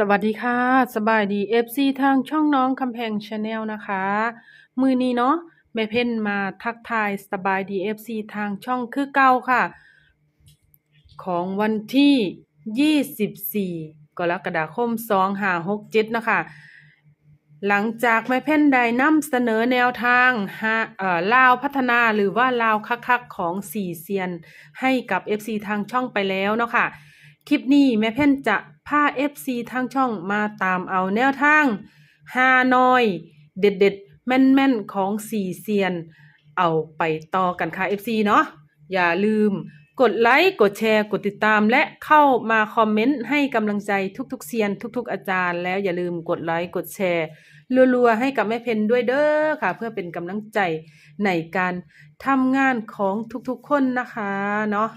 สวัสดีค่ะ สบายดี FC ทางช่องน้องคำแพงชาแนลนะคะ มือนี้เนาะแม่เพ่นมาทักทายสบายดี FC ทางช่องคือเก่าค่ะ ของวันที่ 24 กรกฎาคม 2567 นะคะ หลังจากแม่เพ่นได้นำเสนอแนวทางฮะลาวพัฒนาหรือว่าลาวคักๆของสี่เซียน ให้กับ FC ทางช่องไปแล้วเนาะค่ะ คลิปนี้แม่เพ่นจะพา FC ทางช่องมาตามเอาแนวทางฮานอย เด็ดๆแม่นๆของสี่เซียน เอาไปต่อกันค่ะ FC เนาะอย่าลืมกดไลค์ กดแชร์ กดติดตาม และเข้ามาคอมเมนต์ให้กำลังใจทุกๆเซียน ทุก ๆ อาจารย์ แล้วอย่าลืมกดไลค์ กดแชร์รัวๆให้กับแม่เพนด้วยเด้อค่ะ เพื่อเป็นกำลังใจในการทำงานของทุกๆคนนะคะเนาะ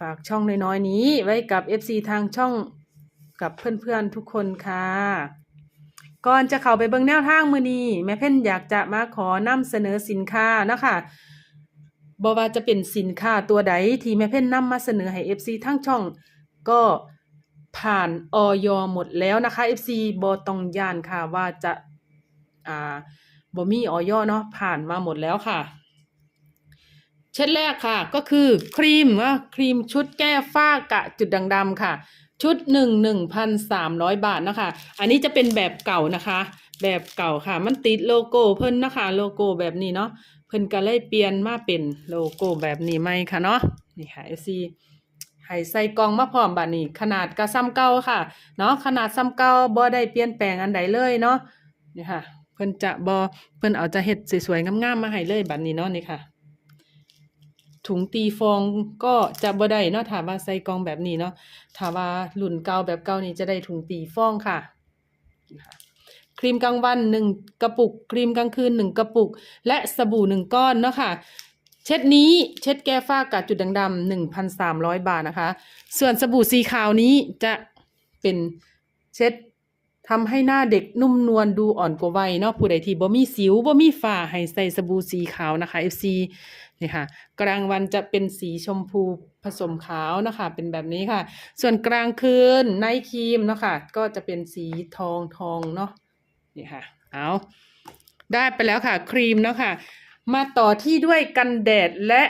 ฝากช่องน้อยๆนี้ไว้กับ FC ทางช่องกับเพื่อนๆทุกคนค่ะ ก่อนจะเข้าไปเบิ่งแนวทางมือนี้แม่เพ่นอยากจะมาขอนำเสนอสินค้านะคะบ่ว่าจะเป็นสินค้าตัวใดที่แม่เพ่นนำมาเสนอให้ FC ทั้งช่องก็ผ่านออยหมดแล้วนะคะ FC บ่ต้องย่านค่ะว่าจะอ่าบ่มีออยเนาะผ่านมาหมดแล้วค่ะ เช็ดแรกค่ะ ก็คือครีมว่าครีมชุดแก้ฝ้ากะจุดด่างดำค่ะ ชุดหนึ่งหนึ่งพันสามร้อยบาทนะคะ อันนี้จะเป็นแบบเก่านะคะ แบบเก่าค่ะ มันติดโลโก้เพิ่นนะคะ โลโก้แบบนี้เนาะเพิ่นก็เลยเปลี่ยนมาเป็นโลโก้แบบนี้ไหมค่ะเนาะนี่ค่ะ FC ให้ใส่กล่องมาพร้อมบัดนี้ ขนาดก็ซ้ำเก่าค่ะ เนาะขนาดซ้ำเก่าบ่ได้เปลี่ยนแปลงอันใดเลยเนาะนี่ค่ะ เพิ่นจะบ่เพิ่นเอาจะเฮ็ดสวยๆงามๆมาให้เลยบัดนี้เนาะนี่ค่ะ ถุงตีฟองก็จะบ่ได้เนาะถ้าว่าใส่กล่องแบบนี้เนาะถ้าว่ารุ่นเก่าแบบเก่านี่จะได้ถุงตีฟองค่ะ ครีมกลางวันหนึ่งกระปุก ครีมกลางคืนหนึ่งกระปุก และสบู่หนึ่งก้อนเนาะค่ะเช็ดนี้เช็ดแก้ฝ้ากระจุดด่างดำหนึ่งพันสามร้อยบาทนะคะ ส่วนสบู่สีขาวนี้จะเป็นเช็ด ทำให้หน้าเด็กนุ่มนวลดูอ่อนกว่าวัยเนาะผู้ใดที่บ่มีสิวบ่มีฝ้าให้ใส่สบู่สีขาวนะคะ FC นี่ค่ะ กลางวันจะเป็นสีชมพูผสมขาวนะคะ เป็นแบบนี้ค่ะ ส่วนกลางคืนไนท์ครีมเนาะค่ะก็จะเป็นสีทองทองเนาะนี่ค่ะ เอาได้ไปแล้วค่ะ ครีมเนาะค่ะ มาต่อที่ด้วยกันแดดและ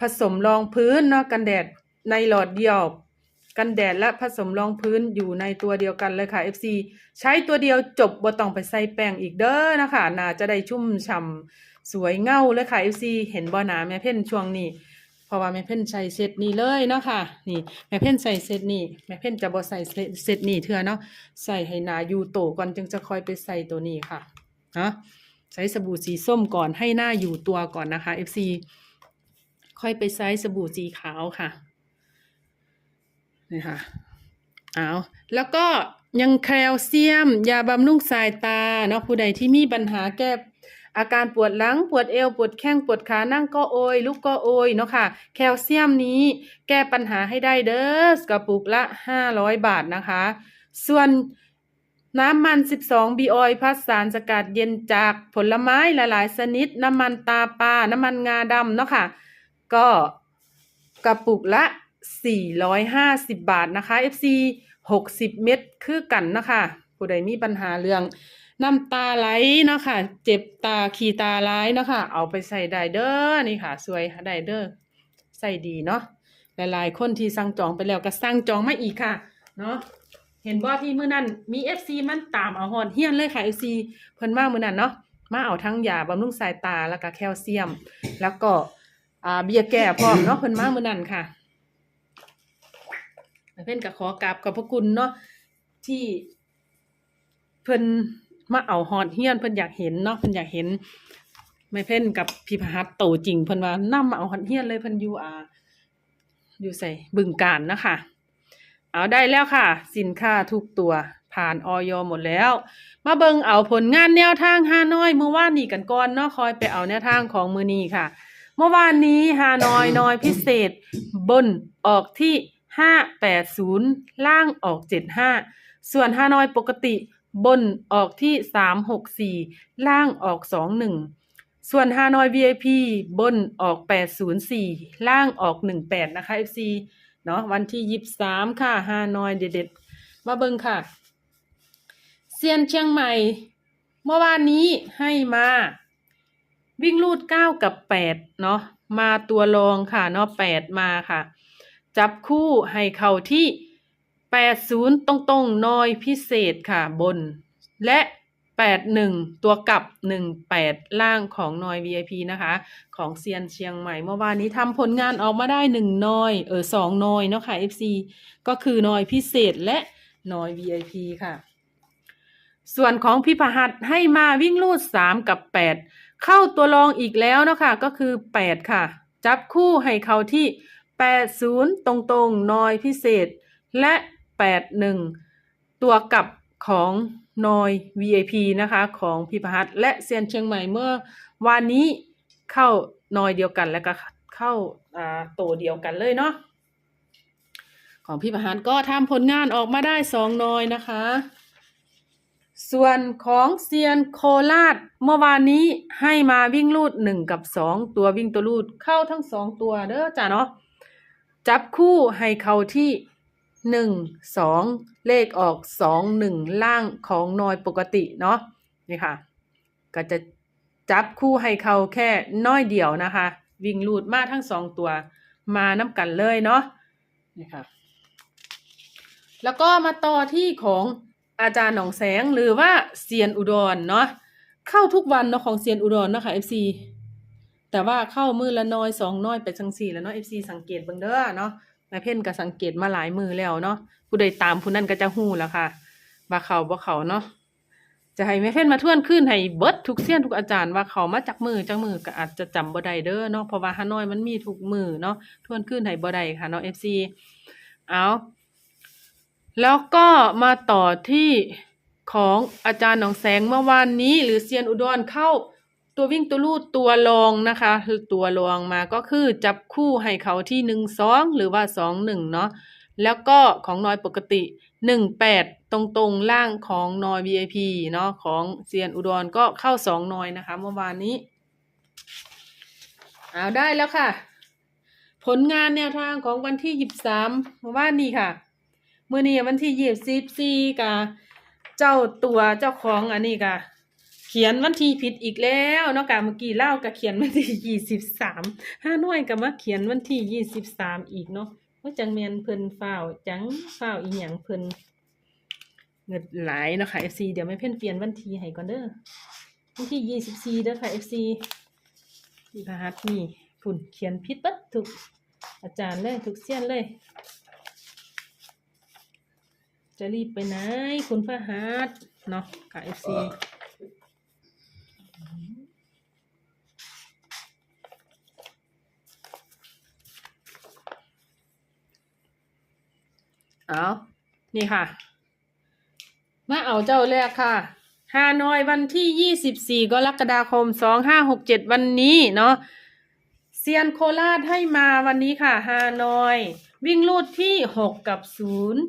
ผสมรองพื้นเนาะกันแดดในหลอดเดียว กันแดดและผสมรองพื้นอยู่ในตัวเดียวกันเลยค่ะ FC ใช้ตัวเดียวจบบ่ต้องไปใส่แป้งอีกเด้อนะคะน่าจะได้ชุ่มฉ่ำสวยเงาเลยค่ะ FC เห็นบ่หนาแม่เพ่นช่วงนี้เพราะว่าแม่เพ่นใส่เซตนี้เลยเนาะค่ะนี่แม่เพ่นใส่เซตนี้แม่เพ่นจะบ่ใส่เซตนี้เถื่อเนาะใส่ให้หนาอยู่โตก่อนจึงจะคอยไปใส่ตัวนี้ค่ะนะใช้สบู่สีส้มก่อนให้หน้าอยู่ตัวก่อนนะคะ FC ค่อยไปใช้สบู่สีขาวค่ะ นี่ค่ะเอาแล้วก็ยังแคลเซียม ยาบำรุงสายตาเนาะผู้ใดที่มีปัญหาแก้อาการปวดหลังปวดเอวปวดแข้งปวดขานั่งก็โอยลุกก็โอยเนาะค่ะ แคลเซียมนี้แก้ปัญหาให้ได้เด้อกระปุกละ500บาทนะคะ ส่วนน้ำมัน 12 บีออยพัสสารสกัดเย็นจากผลไม้หลาย ๆ ชนิด น้ำมันตาปลาน้ำมันงาดำเนาะค่ะ ก็กระปุกละ 450 บาทนะคะ FC 60 เม็ดคือกันนะคะผู้ใดมีปัญหาเรื่องน้ำตาไหลเนาะค่ะเจ็บตาขีตาร้ายเนาะค่ะเอาไปใส่ได้เด้อนี่ค่ะ สวยได้เด้อใส่ดีเนาะหลายๆคนที่สั่งจองไปแล้วก็สั่งจองมาอีกค่ะ เนาะเห็นบ่ที่มื้อนั้นมี FC มันตามเอาฮอนเฮียนเลยค่ะ FC เพิ่นมามื้อนั้นเนาะมาเอาทั้งยาบำรุงสายตาแล้วก็แคลเซียม แล้วก็อ่าเบียร์แก้พร้อมเนาะเพิ่นมามื้อนั้นค่ะ เพิ่นก็ขอกราบขอบพระคุณเนาะที่เพิ่นมาเอาฮอดเฮียนเพิ่นอยากเห็นเนาะเพิ่นอยากเห็นไม่เพ่นกับพี่พหัสโตจริงเพิ่นว่านํมาเอาฮอดเฮียนเลยเพิ่นอยู่อ่าอยู่ใส่บึงการนะคะเอาได้แล้วค่ะ สินค้าทุกตัวผ่านออยหมดแล้ว มาเบิงเอาผลงานแนวทางฮานอยเมื่อวานนี้กันก่อนเนาะคอยไปเอาแนวทางของมือนี้ค่ะ เมื่อวานนี้ฮานอยนอยพิเศษบนออกที่ 580 ล่างออก 75 ส่วนฮานอยปกติบนออกที่ 364 ล่างออก 21 ส่วนฮานอย VIP บนออก 804 ล่างออก 18 นะคะ FC เนาะวันที่ 23 ค่ะฮานอยเด็ดๆ มาเบิงค่ะ เซียนเชียงใหม่ เมื่อวานนี้ให้มา วิ่งรูดเก้ากับแปดเนาะมาตัวรองค่ะเนาะแปดมาค่ะ จับคู่ให้เข่าที่แปดศูนย์ตรงๆน้อยพิเศษค่ะบน และแปดหนึ่งตัวกลับหนึ่งแปดล่างของนอย VIP นะคะ ของเซียนเชียงใหม่ เมื่อวานนี้ทำผลงานออกมาได้หนึ่งนอย เออสองนอยเนาะค่ะ FC ก็คือนอยพิเศษและนอย VIP ค่ะ ส่วนของพิพหัสให้มาวิ่งลูดสามกับแปดเข้าตัวรองอีกแล้วเนาะคะก็คือแปดค่ะ จับคู่ให้เขาที่ แปดศูนย์ตรงๆนอยพิเศษ และแปดหนึ่งตัวกลับของนอย VIP นะคะของพิพหัสและเซียนเชียงใหม่เมื่อวานนี้เข้านอยเดียวกันแล้วก็เข้าอ่าโตวเดียวกันเลยเนาะของพิพหัสก็ทำผลงานออกมาได้สองนอยนะคะ ส่วนของเซียนโคราชเมื่อวานนี้ให้มาวิ่งลูดหนึ่งกับสองตัววิ่งตัวลูดเข้าทั้งสองตัวเด้อจ้ะเนาะ จับคู่ให้เขาที่หนึ่งสองเลขออกสองหนึ่งล่างของนอยปกติเนาะนี่ค่ะ ก็จะจับคู่ให้เขาแค่น้อยเดียวนะคะ วิ่งลูดมาทั้งสองตัว มาน้ำกันเลยเนาะนี่ค่ะ แล้วก็มาต่อที่ของอาจารย์หนองแสงหรือว่าเซียนอุดรเนาะเข้าทุกวันเนาะของเซียนอุดรเนาะค่ะ FC แต่ว่าเข้ามือละน้อยสองน้อยไปจังสี่แล้วเนาะ FC สังเกตเบิ่งเด้อเนาะแม่เพ่นก็สังเกตมาหลายมือแล้วเนาะผู้ใดตามผู้นั้นก็จะฮู้แล้วค่ะว่าเขาบ่เขาเนาะจะให้แม่เพ่นมาทวนขึ้นให้เบิดทุกเซียนทุกอาจารย์ว่าเขามาจากมือจากมือก็อาจจะจำบ่ได้เด้อเนาะเพราะว่าฮานอยมันมีทุกมือเนาะทวนขึ้นให้บ่ได้ค่ะเนาะ FC เอาแล้วก็มาต่อที่ของอาจารย์หนองแสงเมื่อวานนี้ หรือเซียนอุดรเข้า ตัววิ่งตัวลูดตัวรองนะคะ ตัวรองมาก็คือจับคู่ให้เขาที่หนึ่งสองหรือว่าสองหนึ่งเนาะแล้วก็ของน้อยปกติหนึ่งแปดตรงตรงล่างของน้อย VIP เนาะของเซียนอุดรก็เข้าสองน้อยนะคะ เมื่อวานนี้เอาได้แล้วค่ะ ผลงานแนวทางของวันที่ยี่สิบสามเมื่อวานนี้ค่ะเมื่อนี้วันที่ยี่สิบสี่กะเจ้าตัวเจ้าของอันนี้กะ เขียนวันที่ผิดอีกแล้วเนาะกะเมื่อกี้เล่ากะเขียนวันที่ยี่สิบสามห้าน้อยกะมาเขียนวันที่ยี่สิบสามอีกเนาะว่าจังแมนเพิ่นฝ้าวจังฝ้าวอีหยังเพิ่นเงิดหลายเนาะค่ะ FC เดี๋ยวไม่เพ่นเปลี่ยนวันที่ให้ก่อนเด้อวันที่ยี่สิบสี่เด้อค่ะ FC รหัสนี่ฝุ่นเขียนผิดปัดทุกอาจารย์เลยทุกเสี้ยนเลย จะรีบไปไหนคุณพระหัสเนาะกับเอฟซี เอานี่ค่ะ มาเอาเจ้าแรกค่ะฮานอยวันที่ยี่สิบสี่กรกฎาคมสองห้าหกเจ็ดวันนี้เนาะเซียนโคราชให้มาวันนี้ค่ะฮานอย วิ่งลูดที่หกกับศูนย์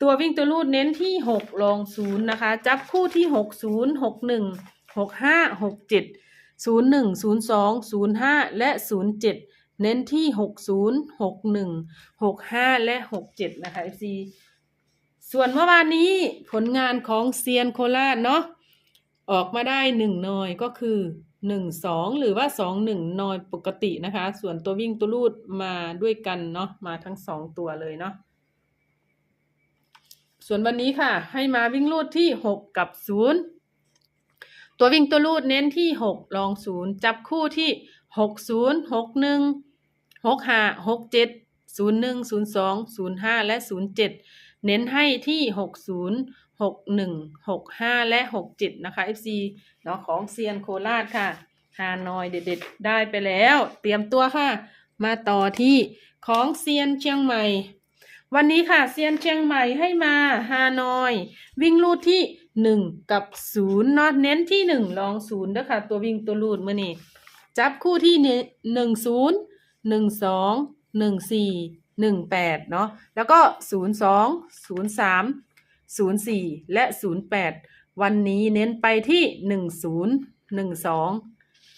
ตัววิ่งตัวรูดเน้นที่หกลองศูนย์นะคะ จับคู่ที่หกศูนย์หกหนึ่งหกห้าหกเจ็ดศูนย์หนึ่งศูนย์สองศูนย์ห้าและศูนย์เจ็ด เน้นที่หกศูนย์หกหนึ่งหกห้าและหกเจ็ดนะคะ FC ส่วนเมื่อวานนี้ผลงานของเซียนโคราชเนาะออกมาได้หนึ่งนอยก็คือหนึ่งสองหรือว่าสองหนึ่งนอยปกตินะคะ ส่วนตัววิ่งตัวรูดมาด้วยกันเนาะมาทั้งสองตัวเลยเนาะส่วนวันนี้ค่ะ ให้มาวิ่งลูดที่หกกับศูนย์ตัววิ่งตัวลูดเน้นที่หกลองศูนย์จับคู่ที่หกศูนย์หกหนึ่ง หกห้าหกเจ็ดศูนย์หนึ่งศูนย์สองศูนย์ห้าและศูนย์เจ็ดเน้นให้ที่หกศูนย์หกหนึ่งหกห้าและหกเจ็ดนะคะ FC เนาะของเซียนโคราชค่ะฮานอยเด็ดๆ ได้ไปแล้ว เตรียมตัวค่ะ มาต่อที่ของเซียนเชียงใหม่ วันนี้ค่ะเซียนเชียงใหม่ให้มาฮานอย วิ่งลูดที่หนึ่งกับศูนย์เนาะเน้นที่หนึ่งลองศูนย์ด้ค่ะ ตัววิ่งตัวลูดเมื่อนี้จับคู่ที่หนึ่งศูนย์ หนึ่งสองหนึ่งสี่หนึ่งแปดเนาะแล้วก็ศูนย์สองศูนย์สามศูนย์สี่และศูนย์แปดวันนี้เน้นไปที่หนึ่งศูนย์หนึ่งสอง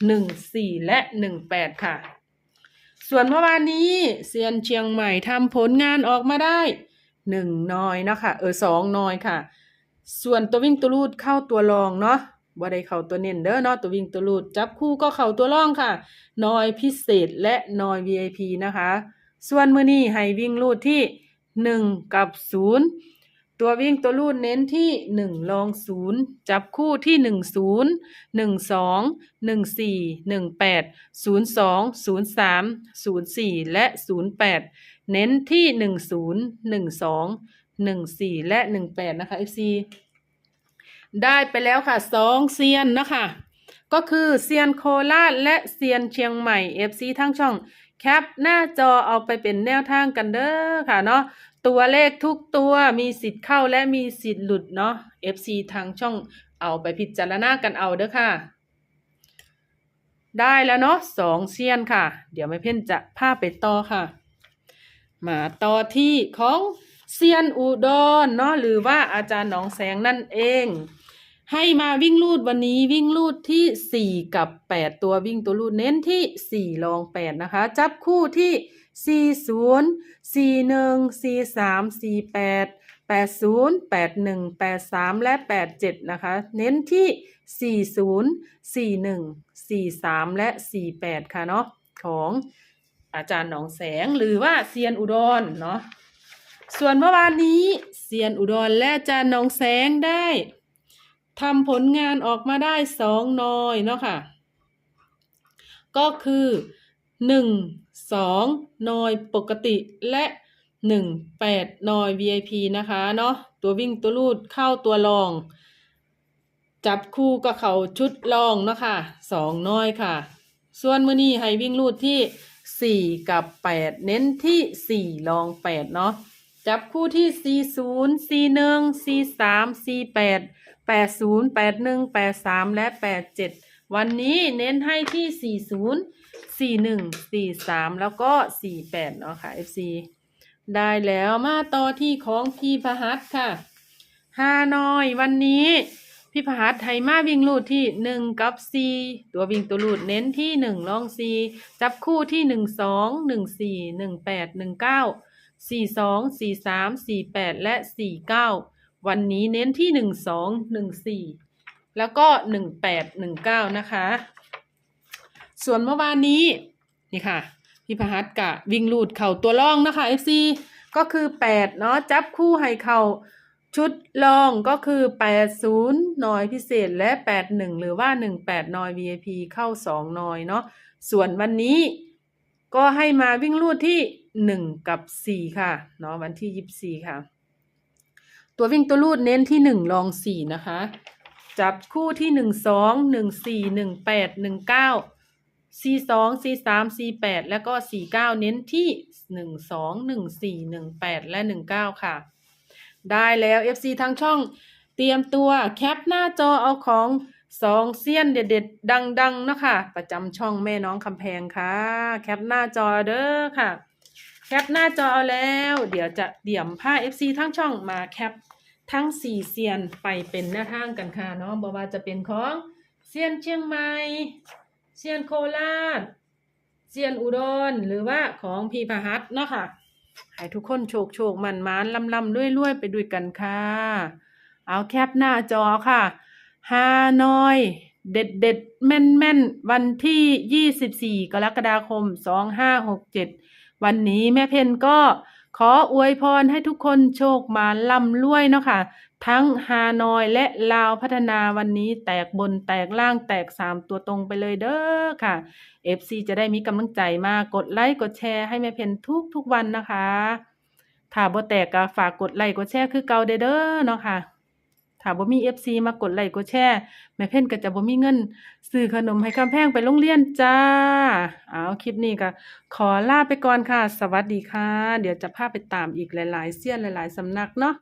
หนึ่งสี่และหนึ่งแปดค่ะ ส่วนเมื่อวานนี้เซียนเชียงใหม่ทำผลงานออกมาได้หนึ่งน้อยนะคะเออสองน้อยค่ะ ส่วนตัววิ่งตัวรูดเข้าตัวรองเนาะ บ่ได้เข้าตัวเน้นเด้อเนาะตัววิ่งตัวรูดจับคู่ก็เข้าตัวรองค่ะนอยพิเศษและนอย VIP นะคะ ส่วนมื้อนี้ให้วิ่งรูดที่หนึ่งกับศูนย์ตัววิ่งตัวรูดเน้นที่หนึ่งรองศูนย์จับคู่ที่หนึ่งศูนย์หนึ่งสองหนึ่งสี่หนึ่งแปดศูนย์สองศูนย์สามศูนย์สี่และศูนย์แปดเน้นที่หนึ่งศูนย์หนึ่งสองหนึ่งสี่และหนึ่งแปดนะคะ FC ได้ไปแล้วค่ะสองเซียนนะคะก็คือเซียนโคราชและเซียนเชียงใหม่ FC ทั้งช่องแคปหน้าจอเอาไปเป็นแนวทางกันเด้อค่ะเนาะตัวเลขทุกตัวมีสิทธิ์เข้าและมีสิทธิ์หลุดเนาะ FC ทางช่องเอาไปพิจารณากันเอาเด้อค่ะ ได้แล้วเนาะสองเซียนค่ะ เดี๋ยวไม่เพ่นจะพาไปต่อค่ะ มาต่อที่ของเซียนอุดรเนาะหรือว่าอาจารย์หนองแสงนั่นเอง ให้มาวิ่งลูดวันนี้วิ่งลูดที่ 4 กับ 8 ตัววิ่งตัวลูดเน้นที่ 4 ลอง 8 นะคะ จับคู่ที่ 40 41 43 48 80 81 83 และ 87 นะคะ เน้นที่ 40 41 43 และ 48 ค่ะเนาะของอาจารย์หนองแสงหรือว่าเซียนอุดรเนาะส่วนเมื่อวานนี้เซียนอุดรและอาจารย์หนองแสงได้ ทำผลงานออกมาได้สองน้อยเนาะค่ะ ก็คือหนึ่งสองหน่อยปกติและหนึ่งแปดหน่อย VIP นะคะเนาะตัววิ่งตัวลูดเข้าตัวรอง จับคู่กับเขาชุดรองเนาะค่ะสองน้อยค่ะ ส่วนมือนี้ให้วิ่งลูดที่สี่กับแปดเน้นที่สี่ลองแปดเนาะจับคู่ที่สี่ศูนย์สี่หนึ่งสี่สามสี่แปด แปดศูนย์แปดหนึ่งแปดสามและแปดเจ็ดวันนี้เน้นให้ที่สี่ศูนย์สี่หนึ่งสี่สามแล้วก็สี่แปดเนาะค่ะ FC ได้แล้วมาต่อที่ของพี่พหัสค่ะฮานอยวันนี้พี่พหัสไทยมาวิ่งลูดที่หนึ่งกับสี่ตัววิ่งตัวลูดเน้นที่หนึ่งลองสี่จับคู่ที่หนึ่งสองหนึ่งสี่หนึ่งแปดหนึ่งเก้าสี่สองสี่สามสี่แปดและสี่เก้า วันนี้เน้นที่หนึ่งสองหนึ่งสี่แล้วก็หนึ่งแปดหนึ่งเก้านะคะ ส่วนเมื่อวานนี้นี่ค่ะพี่พหัสกะวิ่งลูดเข่าตัวล่องนะคะ FC ก็คือแปดเนาะจับคู่ให้เข่าชุดลองก็คือแปดศูนย์นอยพิเศษและแปดหนึ่งหรือว่าหนึ่งแปดนอย VIP เข้าสองนอยเนาะส่วนวันนี้ก็ให้มาวิ่งลูดที่หนึ่งกับสี่ค่ะเนาะวันที่ยี่สิบสี่ค่ะ ตัววิ่งตัวลูดเน้นที่หนึ่งลองสี่นะคะ จับคู่ที่หนึ่งสองหนึ่งสี่หนึ่งแปดหนึ่งเก้าสี่สองสี่สามสี่แปดแล้วก็สี่เก้าเน้นที่หนึ่งสองหนึ่งสี่หนึ่งแปดและหนึ่งเก้าค่ะ ได้แล้ว FC ทางช่องเตรียมตัวแคปหน้าจอเอาของสองเซียนเด็ดๆ ดังๆเนะคะ ประจำช่องแม่น้องคำแพงค่ะ แคปหน้าจอเด้อค่ะ แคปหน้าจอเอาแล้ว เดี๋ยวจะเดี่ยมผ้า FC ทั้งช่องมาแคปทั้งสี่เซียนไปเป็นหน้าทางกันค่ะเนาะบอกว่าจะเป็นของเซียนเชียงใหม่เซียนโคราชเซียนอุดรหรือว่าของพีพหัสเนาะค่ะให้ทุกคนโชคโชคมันมานลำลำรวยรวยไปด้วยกันค่ะ เอาแคปหน้าจอค่ะฮานอย เด็ดเด็ดแม่นแม่นวันที่ยี่สิบสี่กรกฎาคมสองห้าหกเจ็ด วันนี้แม่เพนก็ขออวยพรให้ทุกคนโชคมาล่ำรวยเนาะค่ะ ทั้งฮานอยและลาวพัฒนาวันนี้แตกบนแตกล่างแตกสามตัวตรงไปเลยเด้อค่ะ FC จะได้มีกำลังใจมากกดไลค์กดแชร์ให้แม่เพนทุกทุกๆวันนะคะ ถ้าบ่แตกก็ฝากกดไลค์กดแชร์คือเก่าเด้อเด้อเนาะค่ะ ถ้าบ่มี FC มากดไลค์กดแชร์แม่เพ่นก็จะบ่มีเงินซื้อขนมให้คำแพงไปโรงเรียนจ้าเอาคลิปนี้ก็ขอลาไปก่อนค่ะ สวัสดีค่ะ เดี๋ยวจะพาไปตามอีกหลาย ๆเสี้ยนหลาย ๆสำนักเนาะ